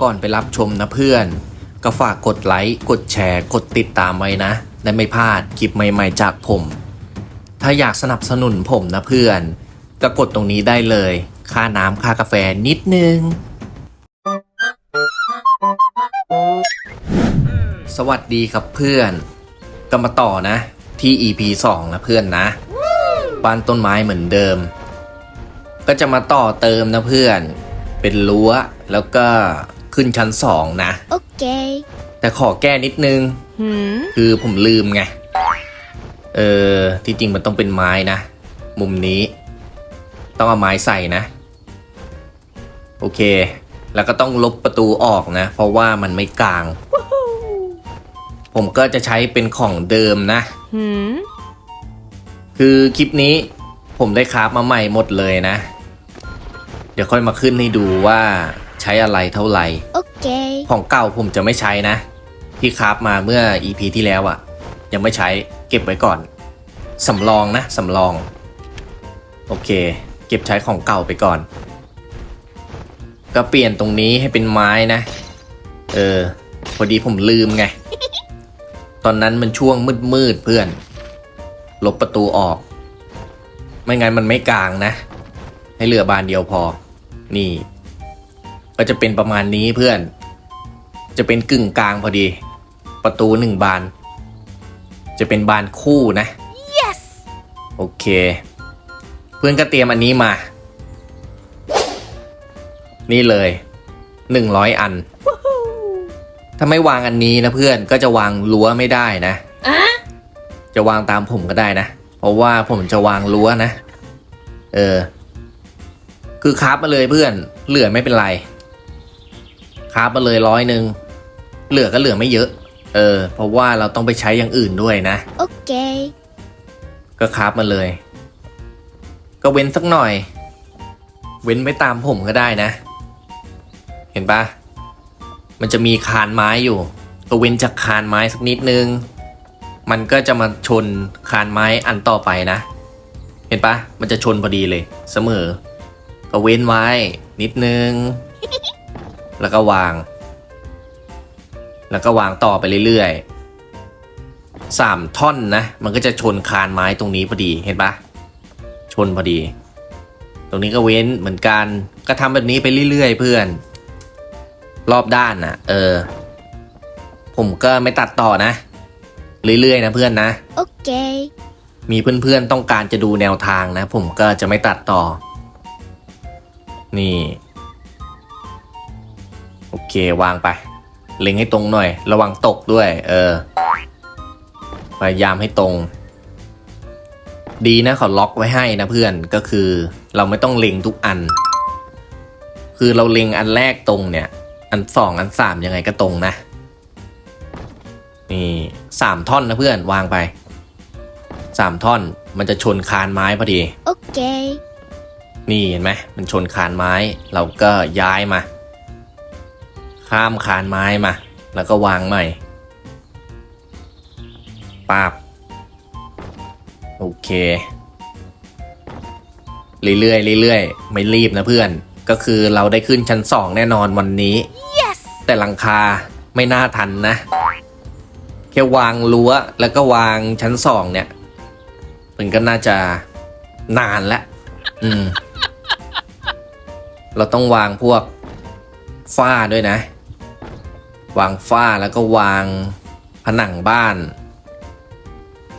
ก่อนไปรับชมนะเพื่อน ก็ฝากกดไลค์กดแชร์ กดติดตามไว้นะและไม่พลาดคลิปใหม่ๆจากผม ถ้าอยากสนับสนุนผมนะเพื่อนก็กดตรงนี้ได้เลย ค่าน้ำค่ากาแฟนิดนึง สวัสดีครับเพื่อน ก็มาต่อนะ ที่ EP 2 นะเพื่อนนะบ้านต้นไม้เหมือนเดิม ก็จะมาต่อเติมนะเพื่อน เป็นรั้วแล้วก็ ขึ้นชั้นสองนะ Okay. แต่ขอแก้นิดนึง Hmm? คือผมลืมไง เออ ที่จริงมันต้องเป็นไม้นะ มุมนี้ ต้องเอาไม้ใส่นะ โอเค แล้วก็ต้องลบประตูออกนะ เพราะว่ามันไม่กลาง ผมก็จะใช้เป็นของเดิมนะ Hmm? คือคลิปนี้ผมได้คราฟมาใหม่หมดเลยนะ เดี๋ยวค่อยมาขึ้นให้ดูว่า ใช้อะไรเท่าไหร่ Okay. ของเก่าผมจะไม่ใช้นะ ที่คราฟมาเมื่อ EP ที่แล้วอะ่ะ ยังไม่ใช้เก็บไว้ก่อน สำรองนะสำรอง โอเค เก็บใช้ของเก่าไปก่อน ก็เปลี่ยนตรงนี้ให้เป็นไม้นะ เออ พอดีผมลืมไง ตอนนั้นมันช่วงมืดๆเพื่อน ลบประตูออก ไม่งั้นมันไม่กลางนะ ให้เหลือบานเดียวพอ นี่ ก็จะเป็นประมาณนี้เพื่อน จะเป็นกึ่งกลางพอดี ประตูหนึ่งบาน จะเป็นบานคู่นะ Yes. โอเค เพื่อนก็เตรียมอันนี้มา นี่เลยหนึ่งร้อยอัน ถ้าไม่วางอันนี้นะเพื่อนก็จะวางรั้วไม่ได้นะ Huh? จะวางตามผมก็ได้นะ เพราะว่าผมจะวางรั้วนะ เออ คือคราฟมาเลยเพื่อน เหลือไม่เป็นไร คราฟมาเลยร้อยหนึ่งเหลือก็เหลือไม่เยอะ เออ เพราะว่าเราต้องไปใช้อย่างอื่นด้วยนะ Okay. ก็คราฟมาเลย ก็เว้นสักหน่อย เว้นไปตามผมก็ได้นะ เห็นปะมันจะมีคานไม้อยู่ ก็เว้นจากคานไม้สักนิดนึง มันก็จะมาชนคานไม้อันต่อไปนะ เห็นปะมันจะชนพอดีเลย เสมอ ก็เว้นไว้นิดนึง แล้วก็วาง แล้วก็วางต่อไปเรื่อยๆสามท่อนนะ มันก็จะชนคานไม้ตรงนี้พอดีเห็นปะชนพอดี ตรงนี้ก็เว้นเหมือนกันก็ทำแบบนี้ไปเรื่อยๆเพื่อน รอบด้านนะเออ ผมก็ไม่ตัดต่อนะ เรื่อยๆนะเพื่อนนะ Okay. มีเพื่อนๆต้องการจะดูแนวทางนะ ผมก็จะไม่ตัดต่อ นี่ โอเควางไป เล็งให้ตรงหน่อย ระวังตกด้วย เออ พยายามให้ตรง ดีนะเขาล็อกไว้ให้นะเพื่อนก็คือ เราไม่ต้องเล็งทุกอัน คือเราเล็งอันแรกตรงเนี่ย อันสองอันสามยังไงก็ตรงนะ นี่สามท่อนนะเพื่อนวางไปสามท่อนมันจะชนคานไม้พอดี Okay. นี่เห็นไหมมันชนคานไม้ เราก็ย้ายมา ข้ามคานไม้มา แล้วก็วางใหม่ปาบโอเค เรื่อยๆเรื่อยๆไม่รีบนะเพื่อน ก็คือเราได้ขึ้นชั้นสองแน่นอนวันนี้ Yes. แต่หลังคาไม่น่าทันนะ แค่วางรั้วแล้วก็วางชั้นสองเนี่ย มันก็น่าจะนานละอืม เราต้องวางพวกฝ้าด้วยนะ วางฝ้าแล้วก็วางผนังบ้าน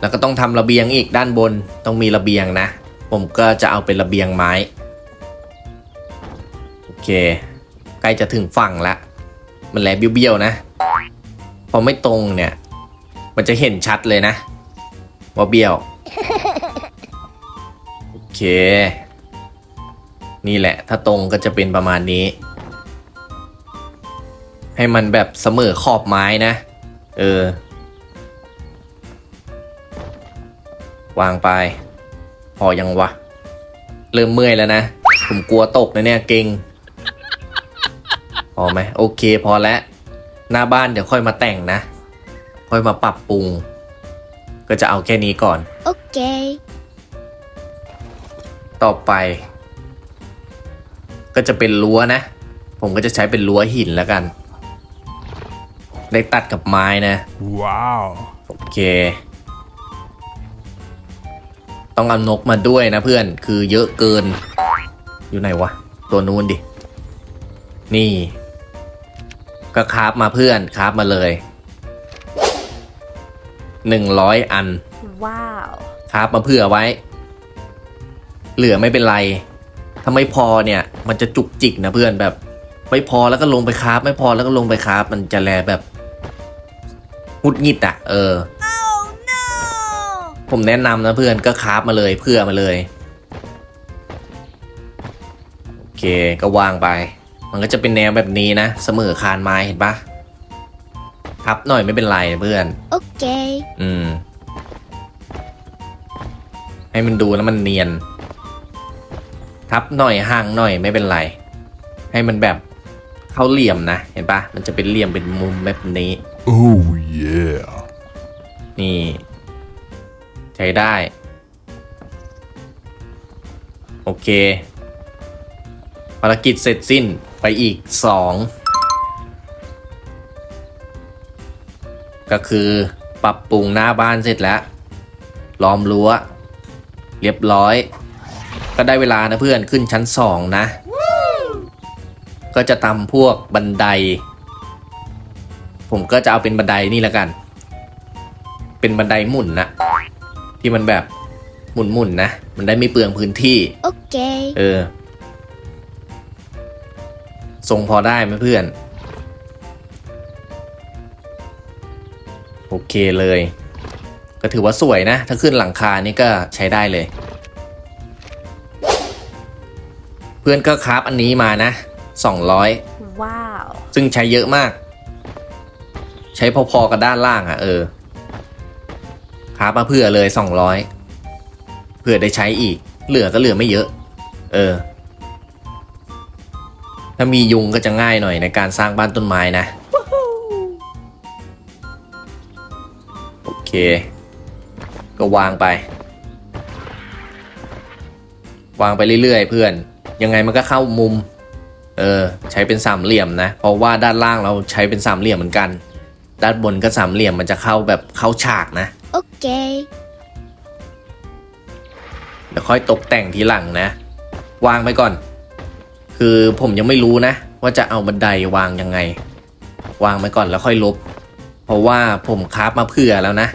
แล้วก็ต้องทำระเบียงอีกด้านบนต้องมีระเบียงนะ ผมก็จะเอาเป็นระเบียงไม้ โอเค ใกล้จะถึงฝั่งละ มันแลเบี้ยวๆนะ พอไม่ตรงเนี่ย มันจะเห็นชัดเลยนะว่าเบี้ยว โอเค นี่แหละ ถ้าตรงก็จะเป็นประมาณนี้ ให้มันแบบเสมอขอบไม้นะ เออ วางไป พอยังวะ เริ่มเมื่อยแล้วนะ ผมกลัวตกนะเนี่ยเก่งพอไหมโอเคพอแล้ว หน้าบ้านเดี๋ยวค่อยมาแต่งนะ ค่อยมาปรับปรุง ก็จะเอาแค่นี้ก่อน Okay. ต่อไป ก็จะเป็นรั้วนะผผมก็จะใช้เป็นรั้วหินแล้วกัน ได้ตัดกับไม้นะ Wow. โอเค ต้องเอานกมาด้วยนะเพื่อนคือเยอะเกิน อยู่ไหนวะ ตัวนู้นดิ นี่ ก็คราฟมาเพื่อนคราฟมาเลยหนึ่งร้อยอัน Wow. คราฟมาเผื่อไว้ เหลือไม่เป็นไรถ้าไม่พอเนี่ย มันจะจุกจิกนะเพื่อนแบบ ไม่พอแล้วก็ลงไปคราฟไม่พอแล้วก็ลงไปคราฟมันจะแลแบบ หุดหงิดอะ เออ Oh no! ผมแนะนำนะเพื่อนก็คราฟมาเลยเพื่อมาเลย โอเคก็วางไป มันก็จะเป็นแนวแบบนี้นะ เสมอคานไม้เห็นปะทับหน่อยไม่เป็นไรนะเพื่อน Okay. อืม ให้มันดูแล้วมันเนียน ทับหน่อยห่างหน่อยไม่เป็นไร ให้มันแบบเข้าเหลี่ยมนะ เห็นปะมันจะเป็นเหลี่ยมเป็นมุมแบบนี้ Oh yeah. นี่ ใช้ได้ โอเค ภารกิจเสร็จสิ้นไปอีกสองก็คือปรับปรุงหน้าบ้านเสร็จแล้ว ล้อมรั้ว เรียบร้อย ก็ได้เวลานะเพื่อนขึ้นชั้นสองนะ ก็จะทำพวกบันได ผมก็จะเอาเป็นบันไดนี่แล้วกัน เป็นบันไดหมุนนะที่มันแบบหมุนๆนะมันได้ไม่เปลืองพื้นที่ Okay. เออ ทรงพอได้ไหมเพื่อน โอเคเลย ก็ถือว่าสวยนะ ถ้าขึ้นหลังคานี่ก็ใช้ได้เลย เพื่อนก็คราฟอันนี้มานะ 200 Wow. ซึ่งใช้เยอะมาก ใช้พอๆกับด้านล่างอะ่ะเออคามาเพื่อเลยสองร้อยเพื่อได้ใช้อีก เหลือก็เหลือไม่เยอะ เออ ถ้ามียุงก็จะง่ายหน่อยในการสร้างบ้านต้นไม้นะ โอเค ก็วางไป วางไปเรื่อยๆ เพื่อน ยังไงมันก็เข้ามุม เออ ใช้เป็นสามเหลี่ยมนะ เพราะว่าด้านล่างเราใช้เป็นสามเหลี่ยมเหมือนกัน ด้านบนก็สามเหลี่ยมมันจะเข้าแบบเข้าฉากนะ Okay. เดี๋ยวค่อยตกแต่งทีหลังนะ วางไปก่อน คือผมยังไม่รู้นะ ว่าจะเอาบันไดวางยังไง วางไปก่อนแล้วค่อยลบ เพราะว่าผมคราฟมาเผื่อแล้วนะ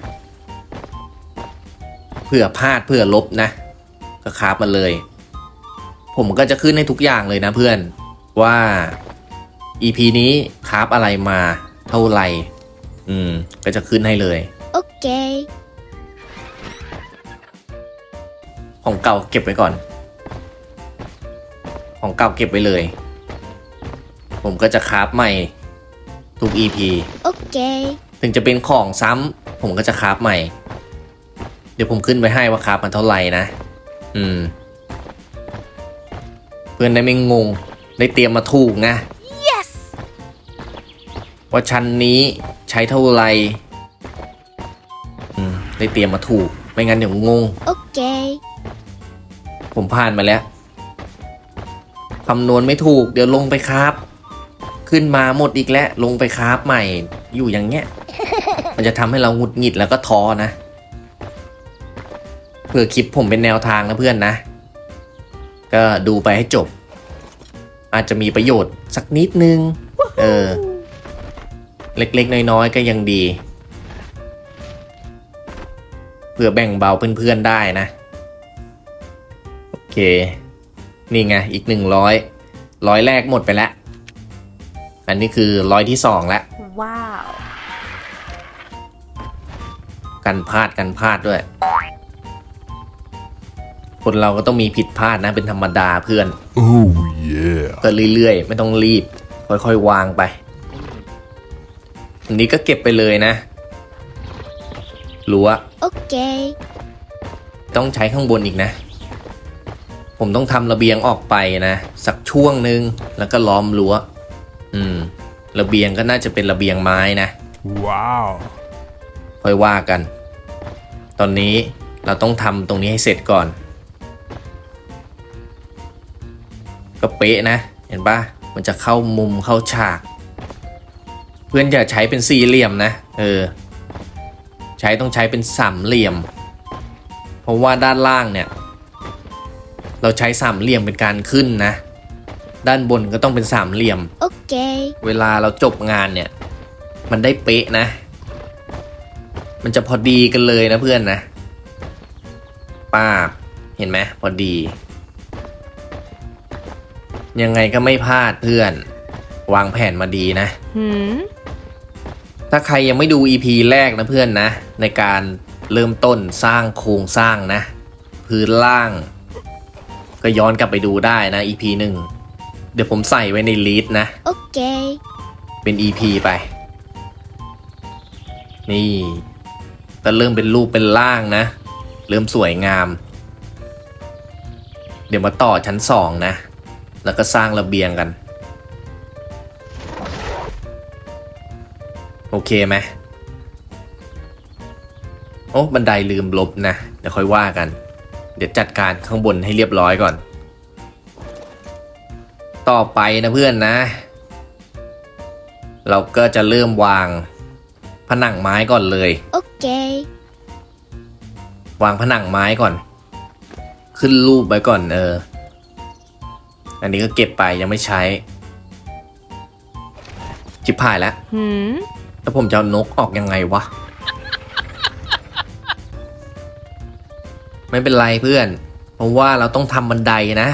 เผื่อพลาดเผื่อลบนะ ก็คราฟมาเลย ผมก็จะขึ้นให้ทุกอย่างเลยนะเพื่อนว่า EP นี้คราฟอะไรมาเท่าไหร่ อืม ก็จะขึ้นให้เลย Okay. ของเก่าเก็บไว้ก่อน ของเก่าเก็บไว้เลย ผมก็จะคราฟใหม่ทุก EP Okay. ถึงจะเป็นของซ้ำผมก็จะคราฟใหม่ เดี๋ยวผมขึ้นไว้ให้ว่าคราฟมันเท่าไหร่นะ อืม เพื่อนได้ไม่งง ได้เตรียมมาถูกนะ Yes. ว่าชั้นนี้ใช้เท่าไหร่อืมได้เตรียมมาถูก ไม่งั้นเดี๋ยวงง Okay. ผมผ่านมาแล้ว คำนวณไม่ถูก เดี๋ยวลงไปครับ ขึ้นมาหมดอีกแล้ว ลงไปครับใหม่ อยู่อย่างเงี้ย มันจะทำให้เราหงุดหงิดแล้วก็ท้อนะ เพื่อคลิปผมเป็นแนวทางนะเพื่อนนะ ก็ดูไปให้จบ อาจจะมีประโยชน์สักนิดนึง เออ เล็กๆ น้อยๆ ก็ยังดีเพื่อแบ่งเบาเพื่อนๆได้นะ โอเค นี่ไง อีกหนึ่งร้อยร้อยแรกหมดไปแล้ว อันนี้คือร้อยที่สองแล้ว Wow. กันพลาดกันพลาดด้วย คนเราก็ต้องมีผิดพลาดนะเป็นธรรมดาเพื่อน Oh yeah. ก็เรื่อยๆ ไม่ต้องรีบ ค่อยๆ วางไป อันนี้ก็เก็บไปเลยนะรั้ว Okay. ต้องใช้ข้างบนอีกนะ ผมต้องทำระเบียงออกไปนะ สักช่วงหนึ่งแล้วก็ล้อมรั้ว อืม ระเบียงก็น่าจะเป็นระเบียงไม้นะ Wow. ค่อยว่ากัน ตอนนี้เราต้องทำตรงนี้ให้เสร็จก่อน ก็เป๊ะนะ เห็นปะมันจะเข้ามุมเข้าฉาก เพื่อนอย่าใช้เป็นสี่เหลี่ยมนะ เออ ใช้ต้องใช้เป็นสามเหลี่ยม เพราะว่าด้านล่างเนี่ย เราใช้สามเหลี่ยมเป็นการขึ้นนะ ด้านบนก็ต้องเป็นสามเหลี่ยม Okay. เวลาเราจบงานเนี่ย มันได้เป๊ะนะ มันจะพอดีกันเลยนะเพื่อนนะป้าบเห็นไหมพอดี ยังไงก็ไม่พลาดเพื่อน วางแผนมาดีนะ Hmm? ถ้าใครยังไม่ดู EP แรกนะเพื่อนนะ ในการเริ่มต้นสร้างโครงสร้างนะ พื้นล่าง ก็ย้อนกลับไปดูได้นะ EP หนึ่งเดี๋ยวผมใส่ไว้ในลีดนะ Okay. เป็น EP ไป นี่ก็เริ่มเป็นรูปเป็นร่างนะ เริ่มสวยงาม เดี๋ยวมาต่อชั้นสองนะ แล้วก็สร้างระเบียงกัน โอเคไหมโอ้บันไดลืมลบนะ เดี๋ยวค่อยว่ากัน เดี๋ยวจัดการข้างบนให้เรียบร้อยก่อน ต่อไปนะเพื่อนนะ เราก็จะเริ่มวางผนังไม้ก่อนเลย Okay. วางผนังไม้ก่อน ขึ้นรูปไว้ก่อนเออ อันนี้ก็เก็บไปยังไม่ใช้จิบพายแล้ว Hmm? แล้วผมจะเอานกออกยังไงวะ ไม่เป็นไรเพื่อน เพราะว่าเราต้องทำบันไดนะ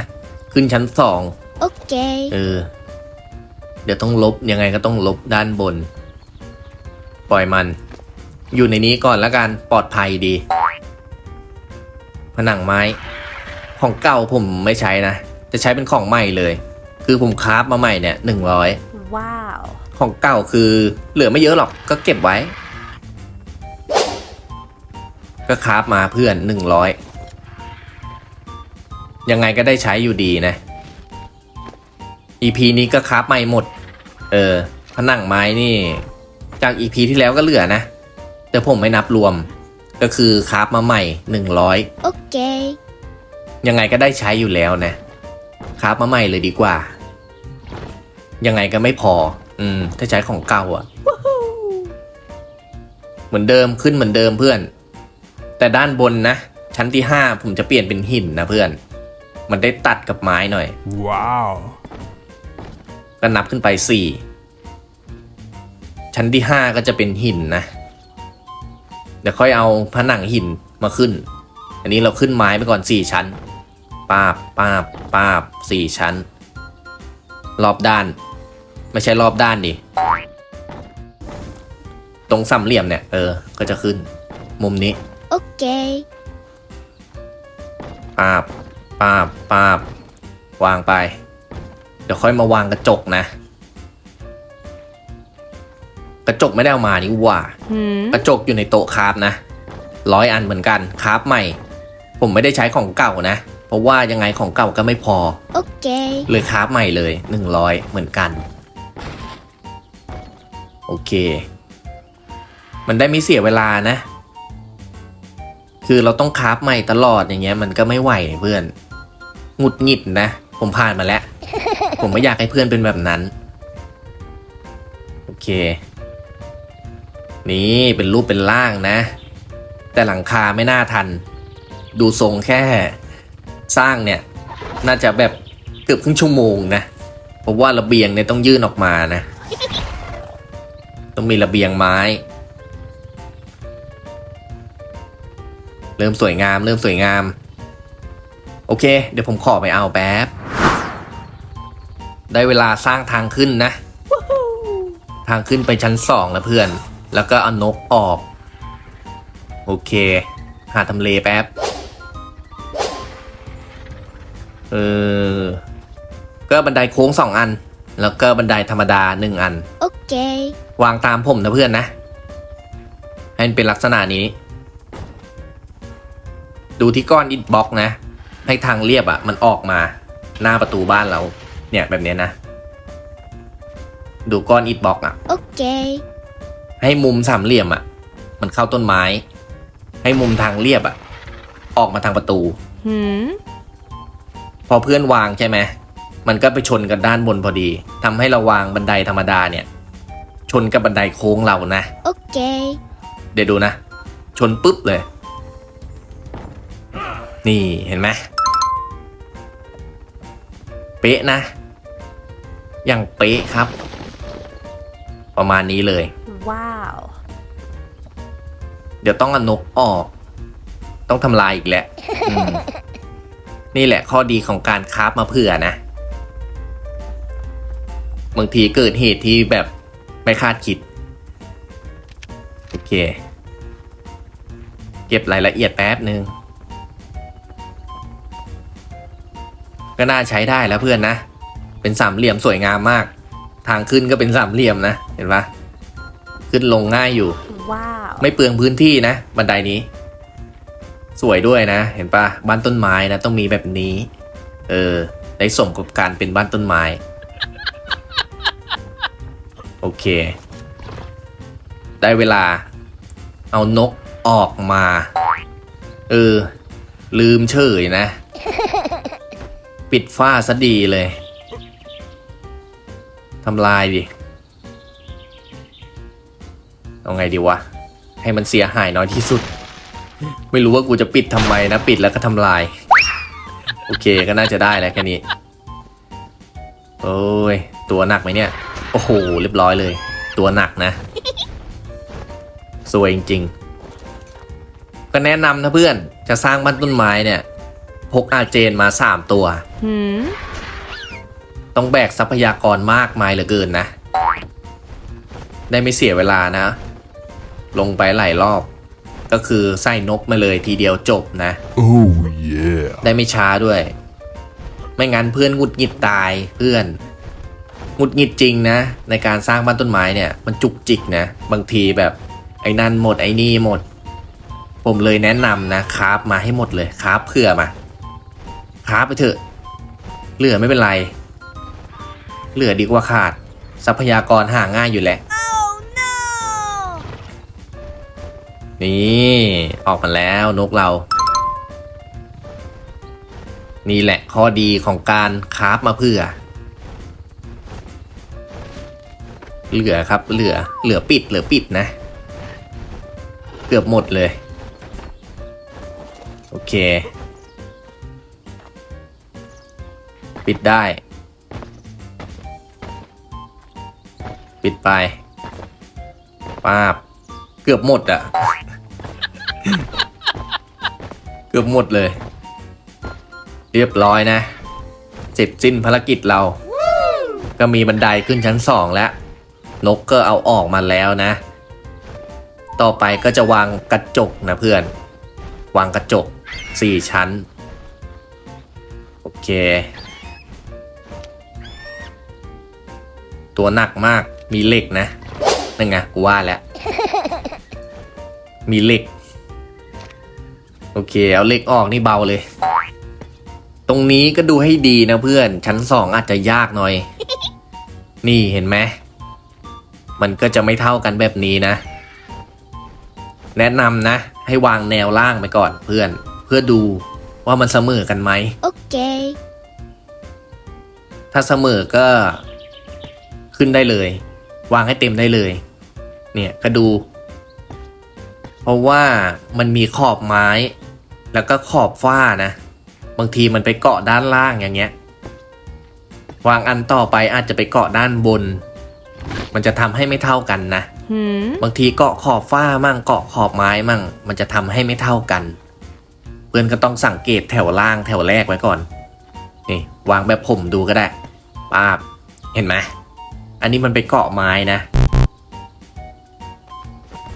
ขึ้นชั้นสอง Okay. เออ เดี๋ยวต้องลบยังไงก็ต้องลบด้านบน ปล่อยมัน อยู่ในนี้ก่อนแล้วกันปลอดภัยดี ผนังไม้ ของเก่าผมไม่ใช้นะ จะใช้เป็นของใหม่เลย คือผมคราฟมาใหม่เนี่ยหนึ่งร้อย Wow. ของเก่าคือเหลือไม่เยอะหรอกก็เก็บไว้ ก็คราฟมาเพื่อนหนึ่งร้อยยังไงก็ได้ใช้อยู่ดีนะ EP นี้ก็คราฟใหม่หมด เออผนังไม้นี่ จาก EP ที่แล้วก็เหลือนะ แต่ผมไม่นับรวม ก็คือคราฟมาใหม่หนึ่งร้อย Okay. ยังไงก็ได้ใช้อยู่แล้วนะ คราฟมาใหม่เลยดีกว่า ยังไงก็ไม่พอ อืมถ้าใช้ของเก่าอะ่ะเหมือนเดิมขึ้นเหมือนเดิมเพื่อน แต่ด้านบนนะ ชั้นที่ห้าผมจะเปลี่ยนเป็นหินนะเพื่อน มันได้ตัดกับไม้หน่อย Wow. ก็นับขึ้นไปสี่ชั้นที่ห้าก็จะเป็นหินนะเดี๋ยวค่อยเอาผนังหินมาขึ้น อันนี้เราขึ้นไม้ไปก่อนสี่ชั้นปาบปาบปาบสี่ชั้น รอบด้าน ไม่ใช่รอบด้านดิ ตรงสามเหลี่ยมเนี่ย เออ ก็จะขึ้น มุมนี้ Okay. ปาบปาบปาบวางไป เดี๋ยวค่อยมาวางกระจกนะ กระจกไม่ได้เอามานี่หว่า Hmm? กระจกอยู่ในโต๊ะคราฟนะร้อยอันเหมือนกันคราฟใหม่ ผมไม่ได้ใช้ของเก่านะ เพราะว่ายังไงของเก่าก็ไม่พอ Okay. เลยคราฟใหม่เลยหนึ่งร้อยเหมือนกัน โอเค มันได้ไม่เสียเวลานะ คือเราต้องคราฟใหม่ตลอดอย่างเงี้ย มันก็ไม่ไหวเพื่อนหงุดหงิดนะ ผมผ่านมาแล้ว ผมไม่อยากให้เพื่อนเป็นแบบนั้น โอเค นี่เป็นรูปเป็นร่างนะ แต่หลังคาไม่น่าทัน ดูทรงแค่สร้างเนี่ย น่าจะแบบเกือบครึ่งชั่วโมงนะ เพราะว่าระเบียงเนี่ยต้องยื่นออกมานะ ต้องมีระเบียงไม้ เริ่มสวยงาม เริ่มสวยงาม โอเค เดี๋ยวผมขอไปเอาแป๊บ ได้เวลาสร้างทางขึ้นนะ ทางขึ้นไปชั้นสองแล้วเพื่อน แล้วก็เอานกออก โอเค หาทำเลแป๊บ เออ ก็บันไดโค้งสองอัน แล้วก็บันไดธรรมดาหนึ่งอัน Okay. วางตามผมนะเพื่อนนะ ให้มันเป็นลักษณะนี้ ดูที่ก้อนอิฐบล็อกนะ ให้ทางเรียบอะ่ะ มันออกมาหน้าประตูบ้านเรา เนี่ยแบบเนี้ยนะ ดูก้อนอิฐบล็อกอะ Okay. ให้มุมสามเหลี่ยมอะ่ะ มันเข้าต้นไม้ ให้มุมทางเรียบอะ่ะ ออกมาทางประตู Hmm? พอเพื่อนวางใช่ไหมมันก็ไปชนกันด้านบนพอดีทำให้เราวางบันไดธรรมดาเนี่ย ชนกับบันไดโค้งเรานะ Okay. เดี๋ยวดูนะ ชนปุ๊บเลย นี่เห็นไหมเป๊ะนะ อย่างเป๊ะครับ ประมาณนี้เลย Wow. เดี๋ยวต้องเอานกออก ต้องทำลายอีกแหละอืมนี่แหละข้อดีของการคราฟมาเผื่อนะ บางทีเกิดเหตุที่แบบ ไม่คาดคิด โอเค เก็บรายละเอียดแป๊บหนึ่งก็น่าใช้ได้แล้วเพื่อนนะ เป็นสามเหลี่ยมสวยงามมาก ทางขึ้นก็เป็นสามเหลี่ยมนะ เห็นปะขึ้นลงง่ายอยู่ Wow. ไม่เปลืองพื้นที่นะ บันไดนี้ สวยด้วยนะ เห็นปะบ้านต้นไม้นะ ต้องมีแบบนี้ เออ ได้สมกับการเป็นบ้านต้นไม้ โอเค ได้เวลา เอานกออกมา เออ ลืมเฉยนะ ปิดฝ้าซะดีเลยทำลายดิ เอาไงดีวะ ให้มันเสียหายน้อยที่สุด ไม่รู้ว่ากูจะปิดทำไมนะ ปิดแล้วก็ทำลาย โอเคก็น่าจะได้แล้วแค่นี้ โอ้ย ตัวหนักไหมเนี่ย โอ้โห เรียบร้อยเลย ตัวหนักนะ สวยจริงๆ ก็แนะนำนะเพื่อนจะสร้างบ้านต้นไม้เนี่ย พกอาเจนมาสามตัว Hmm. ต้องแบกทรัพยากรมากมายเหลือเกินนะ ได้ไม่เสียเวลานะ ลงไปหลายรอบ ก็คือใส่นกมาเลยทีเดียวจบนะ Oh yeah. ได้ไม่ช้าด้วย ไม่งั้นเพื่อนหงุดหงิดตายเพื่อน หงุดหงิดจริงนะ ในการสร้างบ้านต้นไม้เนี่ยมันจุกจิกนะ บางทีแบบไอ้นั่นหมดไอ้นี่หมด ผมเลยแนะนำนะคราฟมาให้หมดเลยคราฟเผื่อมาคราฟไปเถอะเหลือไม่เป็นไร เหลือดีกว่าขาด ทรัพยากรหาง่ายอยู่แหละ Oh no! นี่ออกมาแล้วนกเรา นี่แหละข้อดีของการคราฟมาเพื่อ เหลือครับ เหลือ เหลือปิด เหลือปิดนะ เกือบหมดเลย โอเค ปิดได้ ปิดไปป้าบ เกือบหมดอะเกือบหมดเลย เรียบร้อยนะ เสร็จสิ้นภารกิจเราก็มีบันไดขึ้นชั้นสองแล้ว นกก็เอาออกมาแล้วนะ ต่อไปก็จะวางกระจกนะเพื่อน วางกระจกสี่ชั้น โอเค ตัวหนักมากมีเหล็กนะนั่นไงกูว่าแล้ว มีเหล็ก โอเค เอาเหล็กออกนี่เบาเลย ตรงนี้ก็ดูให้ดีนะเพื่อน ชั้นสองอาจจะยากหน่อย นี่เห็นไหม มันก็จะไม่เท่ากันแบบนี้นะ แนะนำนะ ให้วางแนวล่างไปก่อนเพื่อน เพื่อดูว่ามันเสมอกันไหม Okay. ถ้าเสมอก็ขึ้นได้เลย วางให้เต็มได้เลย เนี่ยก็ดู เพราะว่ามันมีขอบไม้ แล้วก็ขอบฝ้านะ บางทีมันไปเกาะด้านล่างอย่างเงี้ย วางอันต่อไปอาจจะไปเกาะด้านบน มันจะทำให้ไม่เท่ากันนะ Hmm. บางทีเกาะขอบฝ้ามั่งเกาะขอบไม้มั่ง มันจะทำให้ไม่เท่ากัน เพื่อนก็ต้องสังเกตแถวล่างแถวแรกไว้ก่อน นี่ วางแบบผมดูก็ได้ป้าบเห็นไหมอันนี้มันไปเกาะไม้นะ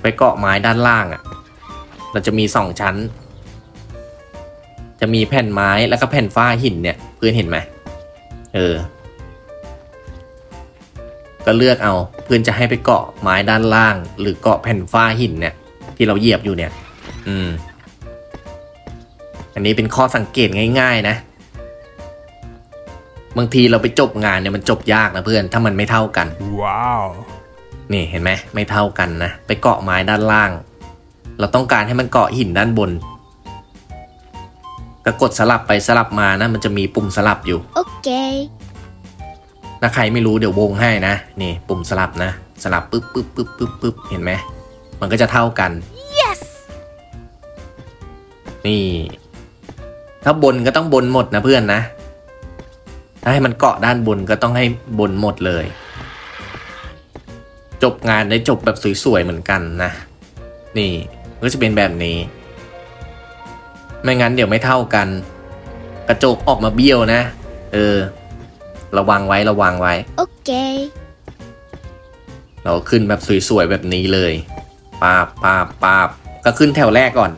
ไปเกาะไม้ด้านล่างอะ่ะ เราจะมีสองชั้น จะมีแผ่นไม้แล้วก็แผ่นฝ้าหินเนี่ย เพื่อนเห็นไหมเออ ก็เลือกเอา เพื่อนจะให้ไปเกาะไม้ด้านล่าง หรือเกาะแผ่นฝ้าหินเนี่ย ที่เราเหยียบอยู่เนี่ย อืม อันนี้เป็นข้อสังเกตง่าย ๆ นะ บางทีเราไปจบงานเนี่ยมันจบยากนะเพื่อน ถ้ามันไม่เท่ากัน Wow. นี่เห็นไหมไม่เท่ากันนะ ไปเกาะไม้ด้านล่าง เราต้องการให้มันเกาะหินด้านบนก็กดสลับไปสลับมานะ มันจะมีปุ่มสลับอยู่ Okay. ถ้าใครไม่รู้เดี๋ยววงให้นะ นี่ปุ่มสลับนะ สลับปึ๊บปึ๊บปึ๊บปึ๊บปึ๊บเห็นไหม มันก็จะเท่ากัน Yes! นี่ ถ้าบนก็ต้องบนหมดนะเพื่อนนะ ถ้าให้มันเกาะด้านบนก็ต้องให้บนหมดเลย จบงานได้จบแบบสวยๆเหมือนกันนะ นี่ก็จะเป็นแบบนี้ ไม่งั้นเดี๋ยวไม่เท่ากัน กระจกออกมาเบี้ยวนะ เออ ระวังไว้ระวังไว้ Okay. เราขึ้นแบบสวยๆแบบนี้เลยปาบปาบปาบก็ขึ้นแถวแรกก่อน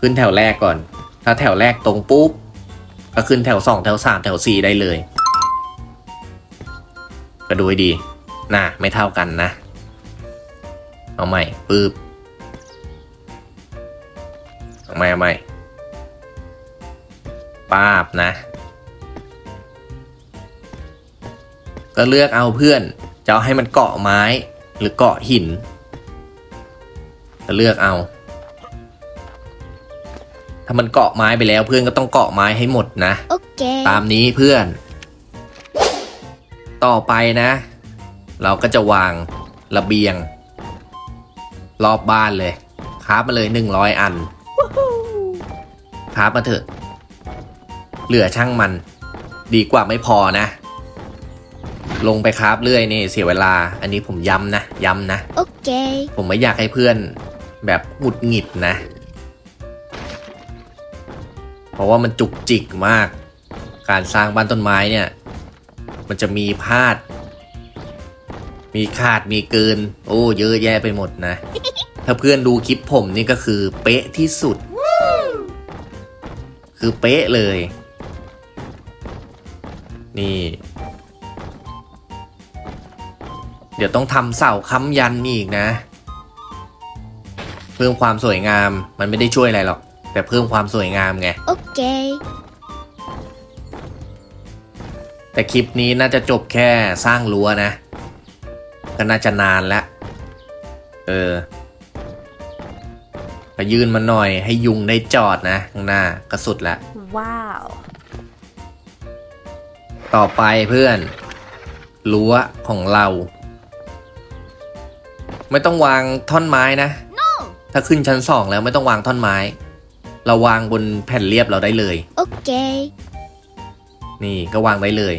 ขึ้นแถวแรกก่อน ถ้าแถวแรกตรงปุ๊บ ก็ขึ้นแถวสองแถวสามแถวสี่ได้เลย ก็ดูให้ดีน่ะไม่เท่ากันนะ เอาใหม่ปึ๊บเอาใหม่เอาใหม่ป้าบนะ ก็เลือกเอาเพื่อนจะเอาให้มันเกาะไม้หรือเกาะหินก็เลือกเอา ถ้ามันเกาะไม้ไปแล้วเพื่อนก็ต้องเกาะไม้ให้หมดนะ Okay. ตามนี้เพื่อน ต่อไปนะ เราก็จะวางระเบียง รอบบ้านเลยคราบมาเลยหนึ่งร้อยอันคราบมาเถอะ เหลือช่างมัน ดีกว่าไม่พอนะ ลงไปคราบเรื่อยนี่เสียเวลา อันนี้ผมย้ำนะ ย้ำนะ Okay. ผมไม่อยากให้เพื่อนแบบหงุดหงิดนะ เพราะว่ามันจุกจิกมาก การสร้างบ้านต้นไม้เนี่ย มันจะมีพลาด มีขาดมีเกิน โอ้เยอะแยะไปหมดนะ ถ้าเพื่อนดูคลิปผมนี่ก็คือเป๊ะที่สุด คือเป๊ะเลย นี่ เดี๋ยวต้องทำเสาค้ำยันอีกนะ เพิ่มความสวยงามมันไม่ได้ช่วยอะไรหรอก แต่เพิ่มความสวยงามไง Okay. แต่คลิปนี้น่าจะจบแค่สร้างรั้วนะ ก็น่าจะนานแล้ว เออก็ยื่นมาหน่อยให้ยุงได้จอดนะข้างหน้าก็สุดละ Wow. ต่อไปเพื่อนรั้วของเรา ไม่ต้องวางท่อนไม้นะ ถ้าขึ้นชั้นสองแล้วไม่ต้องวางท่อนไม้ เราวางบนแผ่นเรียบเราได้เลย Okay. นี่ก็วางไว้เลย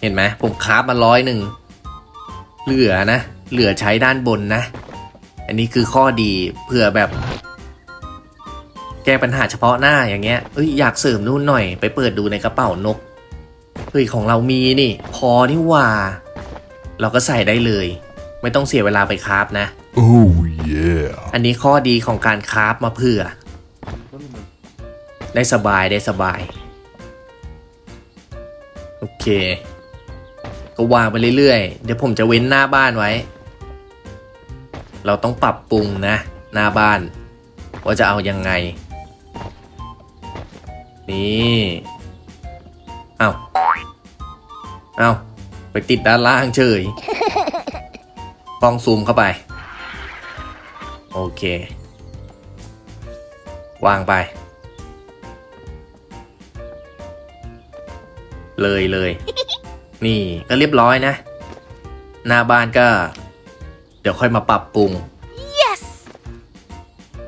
เห็นไหมผมคราฟมาร้อยหนึ่ง เหลือนะ เหลือใช้ด้านบนนะ อันนี้คือข้อดีเผื่อแบบ แก้ปัญหาเฉพาะหน้าอย่างเงี้ยเอ้ยอยากเสริมนู่นหน่อยไปเปิดดูในกระเป๋านกเฮ้ยของเรามีนี่ พอนี่หว่า เราก็ใส่ได้เลย ไม่ต้องเสียเวลาไปคราฟนะ Oh yeah. อันนี้ข้อดีของการคราฟมาเผื่อ ได้สบายได้สบาย โอเค ก็วางไปเรื่อยๆ เดี๋ยวผมจะเว้นหน้าบ้านไว้ เราต้องปรับปรุงนะ หน้าบ้าน ว่าจะเอายังไง นี่เอาเอาไปติดด้านล่างเฉย กล้องซูมเข้าไป โอเค วางไป เลยเลย นี่ก็เรียบร้อยนะ หน้าบ้านก็ เดี๋ยวค่อยมาปรับปรุง Yes.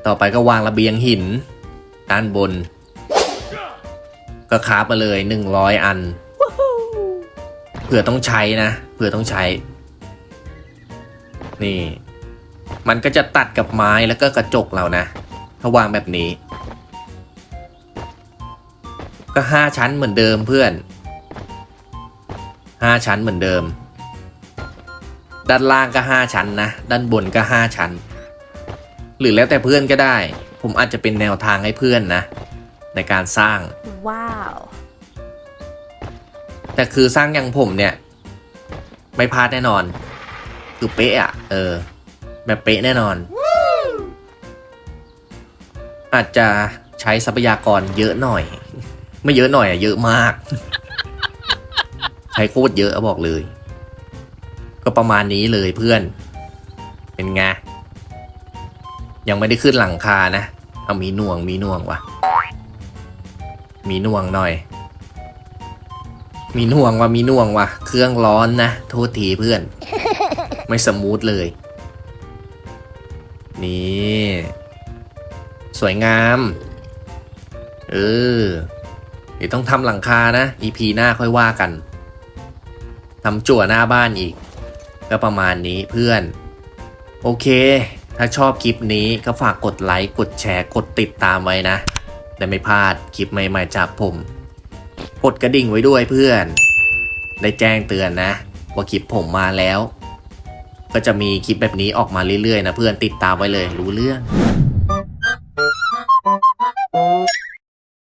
ต่อไปก็วางระเบียงหิน ด้านบน ก็คราฟมาเลยหนึ่งร้อยอัน เผื่อต้องใช้นะ เผื่อต้องใช้ นี่ มันก็จะตัดกับไม้แล้วก็กระจกเรานะถ้าวางแบบนี้ ก็ห้าชั้นเหมือนเดิมเพื่อนห้าชั้นเหมือนเดิม ด้านล่างก็ห้าชั้นนะ ด้านบนก็ห้าชั้น หรือแล้วแต่เพื่อนก็ได้ ผมอาจจะเป็นแนวทางให้เพื่อนนะ ในการสร้าง Wow. แต่คือสร้างอย่างผมเนี่ย ไม่พลาดแน่นอน คือเป๊ะอะเออ แบบเป๊ะแน่นอน อาจจะใช้ทรัพยากรเยอะหน่อย ไม่เยอะหน่อยอะเยอะมาก ใช้โคตรเยอะอบอกเลย ก็ประมาณนี้เลยเพื่อน เป็นไง ยังไม่ได้ขึ้นหลังคานะ เอามีหน่วงมีหน่วงวะมีหน่วงหน่อยมีน่วงว่ะมีน่วงว่ะ เครื่องร้อนนะ โทษทีเพื่อน ไม่สมูทเลย นี่ สวยงาม เออ เดี๋ยวต้องทำหลังคานะ EP หน้าค่อยว่ากันทำจั่วหน้าบ้านอีก ก็ประมาณนี้เพื่อน โอเค ถ้าชอบคลิปนี้ก็ฝากกดไลค์ กดแชร์ กดติดตามไว้นะได้ไม่พลาดคลิปใหม่ๆจากผม กดกระดิ่งไว้ด้วยเพื่อน ได้แจ้งเตือนนะ ว่าคลิปผมมาแล้ว ก็จะมีคลิปแบบนี้ออกมาเรื่อยๆนะเพื่อนติดตามไว้เลยรู้เรื่อง